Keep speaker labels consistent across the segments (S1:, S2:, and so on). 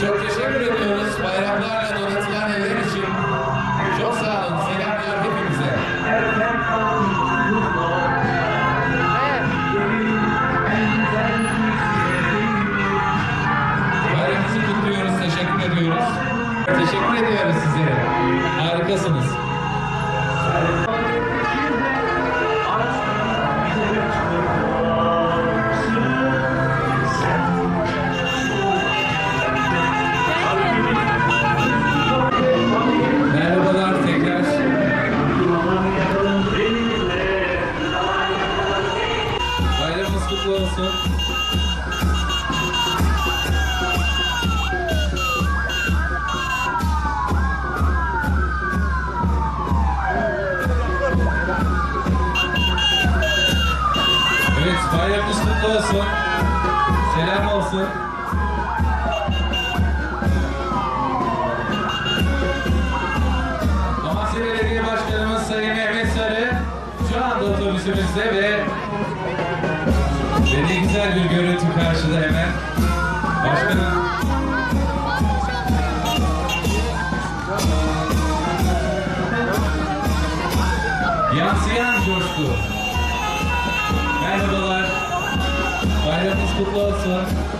S1: çok Olsun. Amasya Belediye Başkanımız Sayın Mehmet Sarı şu anda otobüsümüzde ve ve ne güzel bir görüntü karşıda hemen. Başkanım yansıyan coşku. Merhabalar. Bayramınız kutlu olsun.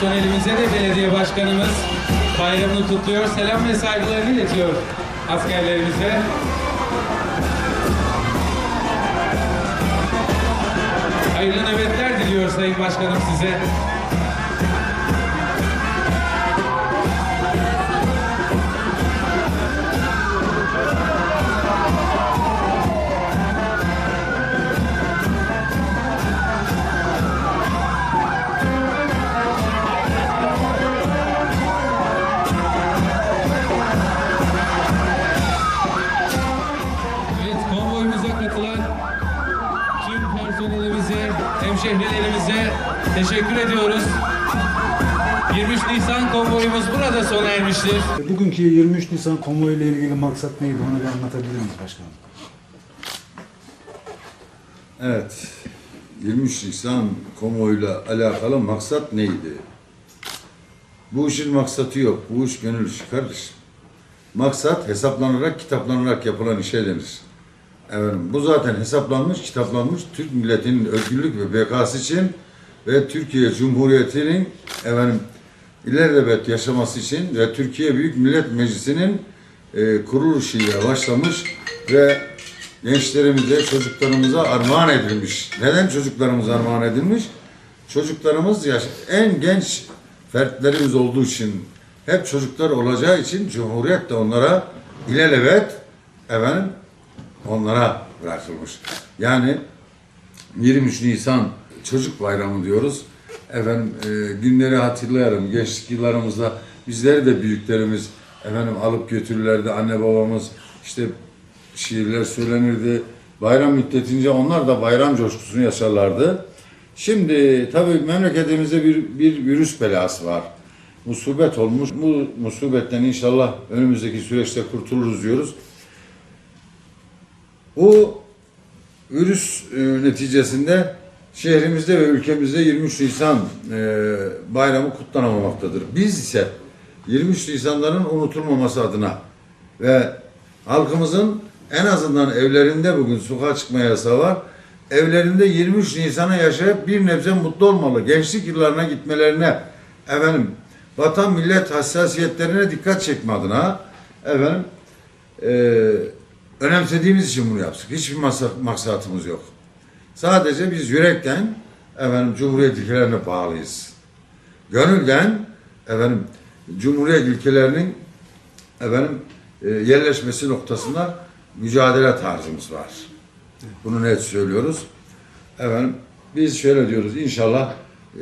S1: Personelimize de belediye başkanımız bayramını kutluyor. Selam ve saygılarını iletiyor askerlerimize. Hayırlı nöbetler diliyor Sayın Başkanım size. Sona ermiştir.
S2: Bugünkü 23 Nisan konvoyu ile ilgili maksat neydi onu bir anlatabilir miyiz başkanım?
S3: Evet. 23 Nisan konvoyuyla alakalı maksat neydi? Bu işin maksatı yok. Bu iş gönül işi kardeşim. Maksat hesaplanarak, kitaplanarak yapılan işe denir. Efendim, bu zaten hesaplanmış, kitaplanmış Türk milletinin özgürlük ve bekası için ve Türkiye Cumhuriyeti'nin efendim ilelebet yaşaması için ve Türkiye Büyük Millet Meclisi'nin e, kuruluşuyla başlamış ve gençlerimize, çocuklarımıza armağan edilmiş. Neden çocuklarımıza armağan edilmiş? Çocuklarımız yaş en genç fertlerimiz olduğu için hep çocuklar olacağı için Cumhuriyet de onlara ilelebet efendim onlara bırakılmış. Yani 23 Nisan Çocuk Bayramı diyoruz. Efendim e, günleri hatırlayalım. Gençlik yıllarımızda bizleri de büyüklerimiz efendim alıp götürürlerdi. Anne babamız işte şiirler söylenirdi. Bayram müddetince onlar da bayram coşkusunu yaşarlardı. Şimdi tabii memleketimizde bir, bir virüs belası var. Musibet olmuş. Bu musibetten inşallah önümüzdeki süreçte kurtuluruz diyoruz. Bu virüs e, neticesinde şehrimizde ve ülkemizde 23 Nisan e, bayramı kutlanamamaktadır. Biz ise 23 Nisanların unutulmaması adına ve halkımızın en azından evlerinde bugün sokağa çıkma yasağı var. Evlerinde 23 Nisan'a yaşayıp bir nebze mutlu olmalı. Gençlik yıllarına gitmelerine efendim vatan millet hassasiyetlerine dikkat çekme adına efendim e, önemsediğimiz için bunu yaptık. Hiçbir maksatımız yok. Sadece biz yürekten efendim Cumhuriyet ilkelerine bağlıyız. Gönülden efendim Cumhuriyet ilkelerinin efendim e, yerleşmesi noktasında mücadele tarzımız var. Bunu net söylüyoruz. Efendim biz şöyle diyoruz inşallah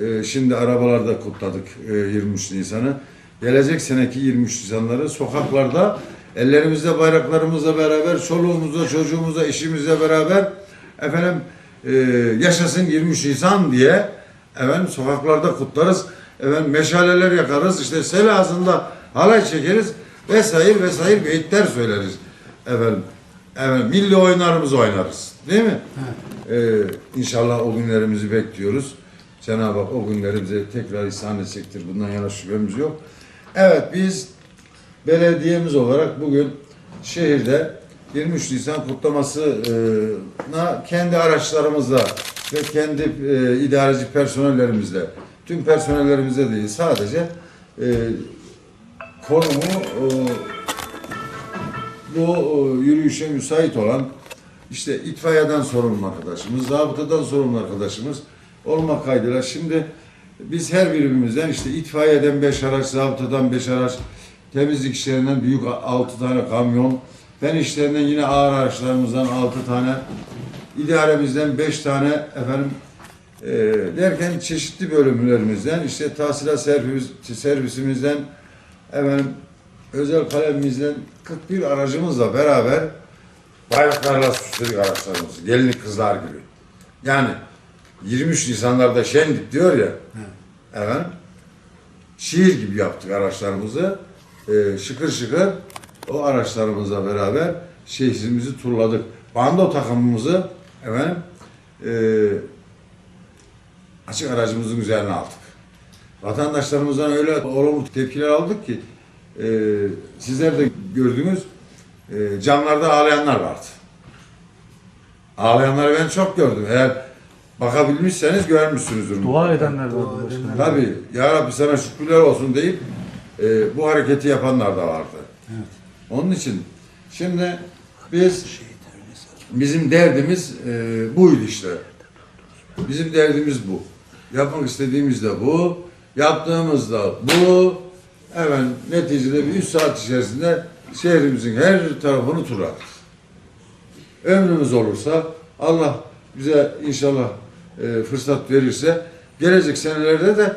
S3: e, şimdi arabalarda kutladık e, 23 Nisan'ı. Gelecek seneki 23 Nisan'ları sokaklarda ellerimizde bayraklarımızla beraber çoluğumuzla çocuğumuzla eşimizle beraber efendim e, yaşasın 23 Nisan diye Efendim sokaklarda kutlarız. Efendim meşaleler yakarız. işte sel ağzında halay çekeriz. Vesaire vesaire beyitler söyleriz. Efendim, efendim milli oyunlarımızı oynarız. Değil mi? Ee, inşallah o günlerimizi bekliyoruz. Cenab-ı Hak o günlerimize tekrar ihsan edecektir. Bundan yana şüphemiz yok. Evet biz belediyemiz olarak bugün şehirde 23 Nisan kutlamasına kendi araçlarımızla ve kendi e, idareci personellerimizle, tüm personellerimizle değil sadece e, konumu e, bu e, yürüyüşe müsait olan işte itfaiyeden sorumlu arkadaşımız, zabıtadan sorumlu arkadaşımız olmak kaydıyla şimdi biz her birimimizden işte itfaiyeden 5 araç, zabıtadan 5 araç, temizlik işlerinden büyük 6 tane kamyon, fen işlerinden yine ağır araçlarımızdan 6 tane, idaremizden 5 tane efendim e, derken çeşitli bölümlerimizden işte tahsilat servis, servisimizden efendim özel kalemimizden 41 aracımızla beraber bayraklarla süsledik araçlarımızı. Gelinlik kızlar gibi. Yani 23 Nisanlarda şenlik diyor ya. Efendim. Şiir gibi yaptık araçlarımızı. Ee, şıkır şıkır o araçlarımızla beraber şehrimizi turladık. Bando takımımızı efendim e, açık aracımızın üzerine aldık. Vatandaşlarımızdan öyle olumlu tepkiler aldık ki e, sizler de gördünüz e, camlarda ağlayanlar vardı. Ağlayanları ben çok gördüm. Eğer bakabilmişseniz görmüşsünüzdür.
S4: Dua edenler vardı başkanım.
S3: Tabii ya Rabbi sana şükürler olsun deyip e, bu hareketi yapanlar da vardı. Onun için şimdi biz bizim derdimiz e, buydu işte. Bizim derdimiz bu. Yapmak istediğimiz de bu. Yaptığımız da bu. Hemen neticede bir 3 saat içerisinde şehrimizin her tarafını turladık. Ömrümüz olursa Allah bize inşallah e, fırsat verirse gelecek senelerde de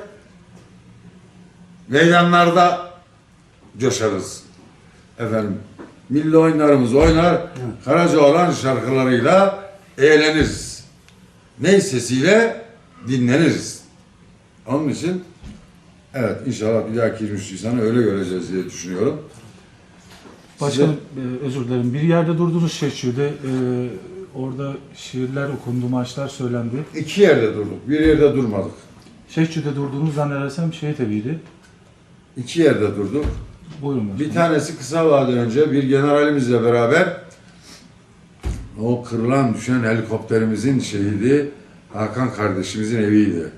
S3: meydanlarda coşarız. Efendim milli oyunlarımız oynar, Karaca olan şarkılarıyla eğleniriz. Ney sesiyle dinleniriz. Onun için evet inşallah bir dahaki 23 Nisan'ı öyle göreceğiz diye düşünüyorum.
S4: Başkanım e, özür dilerim. Bir yerde durdunuz Şehçi'de. E, orada şiirler okundu, maçlar söylendi.
S3: İki yerde durduk, bir yerde durmadık.
S4: Şehçi'de durduğunuz zannedersem şehit eviydi.
S3: İki yerde durduk.
S4: Buyurun başkanım.
S3: Bir tanesi kısa vade önce bir generalimizle beraber o kırılan düşen helikopterimizin şehidi Hakan kardeşimizin eviydi.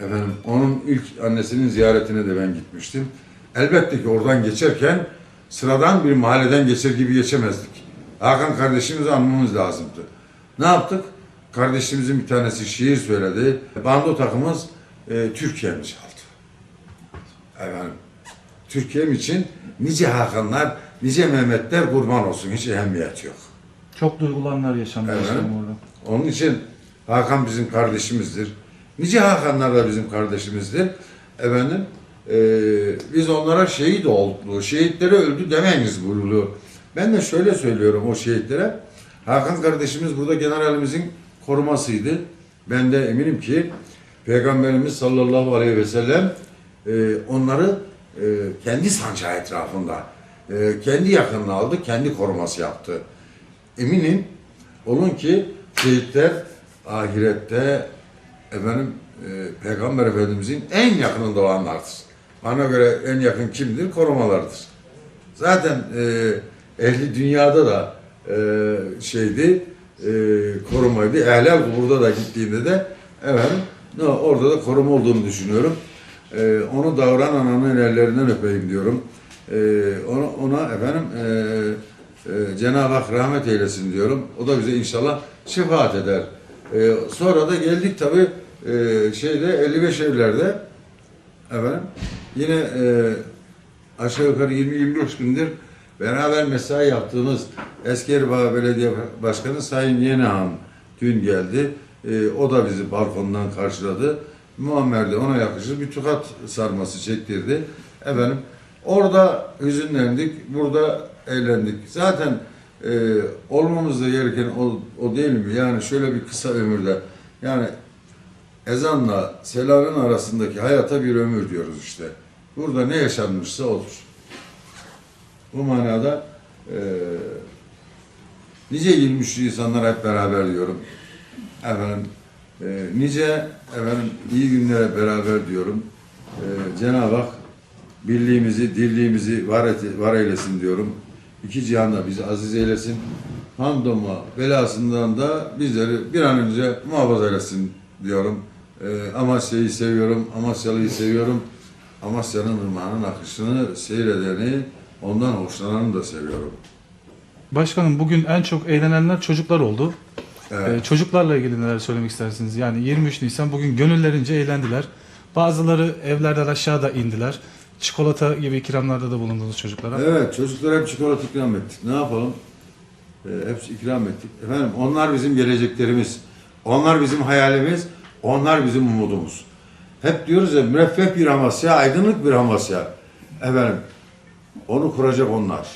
S3: Efendim onun ilk annesinin ziyaretine de ben gitmiştim. Elbette ki oradan geçerken sıradan bir mahalleden geçer gibi geçemezdik. Hakan kardeşimizi anmamız lazımdı. Ne yaptık? Kardeşimizin bir tanesi şiir söyledi. Bando takımımız e, Türkiye'mi çaldı. Efendim Türkiye'm için nice Hakanlar, nice Mehmetler kurban olsun. Hiç ehemmiyet yok.
S4: Çok duygulanlar yaşandı
S3: Evet.
S4: orada.
S3: Onun için Hakan bizim kardeşimizdir. Nice Hakanlar da bizim kardeşimizdir. Efendim, eee, biz onlara şehit oldu, şehitlere öldü demeyiniz buyuruluyor. Ben de şöyle söylüyorum o şehitlere. Hakan kardeşimiz burada generalimizin korumasıydı. Ben de eminim ki Peygamberimiz sallallahu aleyhi ve sellem eee, onları eee, kendi sancağı etrafında, eee, kendi yakınına aldı, kendi koruması yaptı. Eminim olun ki şehitler ahirette efendim e, Peygamber Efendimizin en yakınında olanlardır. Bana göre en yakın kimdir? Korumalardır. Zaten e, ehli dünyada da e, şeydi, e, korumaydı. Ehlel burada da gittiğinde de efendim orada da koruma olduğunu düşünüyorum. E, onu davran ananın ellerinden öpeyim diyorum. E, ona, ona efendim e, e, Cenab-ı Hak rahmet eylesin diyorum. O da bize inşallah şefaat eder. E, sonra da geldik tabi e, şeyde 55 evlerde efendim yine e, aşağı yukarı 20-25 gündür beraber mesai yaptığımız Eskeribağ Belediye Başkanı Sayın Yenehan dün geldi. E, o da bizi balkondan karşıladı. Muammer de ona yakışır bir tukat sarması çektirdi. Efendim orada hüzünlendik, burada eğlendik. Zaten e, olmamız da gereken o, o değil mi? Yani şöyle bir kısa ömürde yani ezanla selamın arasındaki hayata bir ömür diyoruz işte. Burada ne yaşanmışsa olur. Bu manada eee nice 23 insanlar hep beraber diyorum. Efendim eee, nice efendim iyi günlere beraber diyorum. Eee, Cenab-ı Hak birliğimizi, dirliğimizi var, et, var eylesin diyorum. İki cihanda bizi aziz eylesin. Hamdoma belasından da bizleri bir an önce muhafaza eylesin diyorum. Ee, Amasya'yı seviyorum, Amasyalı'yı seviyorum. Amasya'nın ırmağının akışını seyredeni, ondan hoşlananı da seviyorum.
S4: Başkanım bugün en çok eğlenenler çocuklar oldu.
S3: Evet.
S4: Ee, çocuklarla ilgili neler söylemek istersiniz? Yani 23 Nisan bugün gönüllerince eğlendiler. Bazıları evlerden aşağıda indiler. Çikolata gibi ikramlarda da bulundunuz çocuklara.
S3: Evet, çocuklara hep çikolata ikram ettik. Ne yapalım? Ee, hepsi ikram ettik. Efendim, onlar bizim geleceklerimiz. Onlar bizim hayalimiz. Onlar bizim umudumuz. Hep diyoruz ya, müreffeh bir Amasya, aydınlık bir Amasya. Efendim, onu kuracak onlar.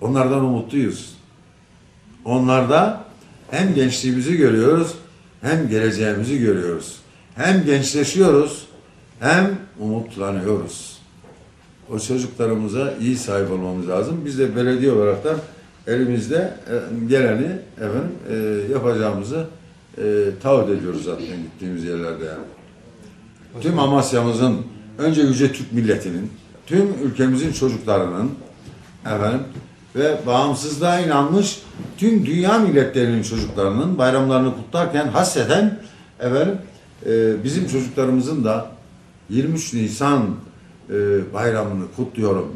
S3: Onlardan umutluyuz. Onlarda hem gençliğimizi görüyoruz, hem geleceğimizi görüyoruz. Hem gençleşiyoruz, hem umutlanıyoruz. O çocuklarımıza iyi sahip olmamız lazım. Biz de belediye olarak da elimizde e, geleni efendim e, yapacağımızı e, taahhüt ediyoruz zaten gittiğimiz yerlerde. Tüm Amasya'mızın, önce Yüce Türk milletinin, tüm ülkemizin çocuklarının efendim ve bağımsızlığa inanmış tüm dünya milletlerinin çocuklarının bayramlarını kutlarken hasreten efendim e, bizim çocuklarımızın da 23 Nisan e, bayramını kutluyorum.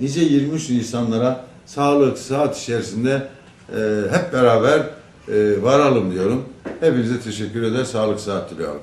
S3: Nice 23 Nisanlara sağlık, sıhhat içerisinde e, hep beraber e, varalım diyorum. Hepinize teşekkür eder, sağlık, sıhhat diliyorum.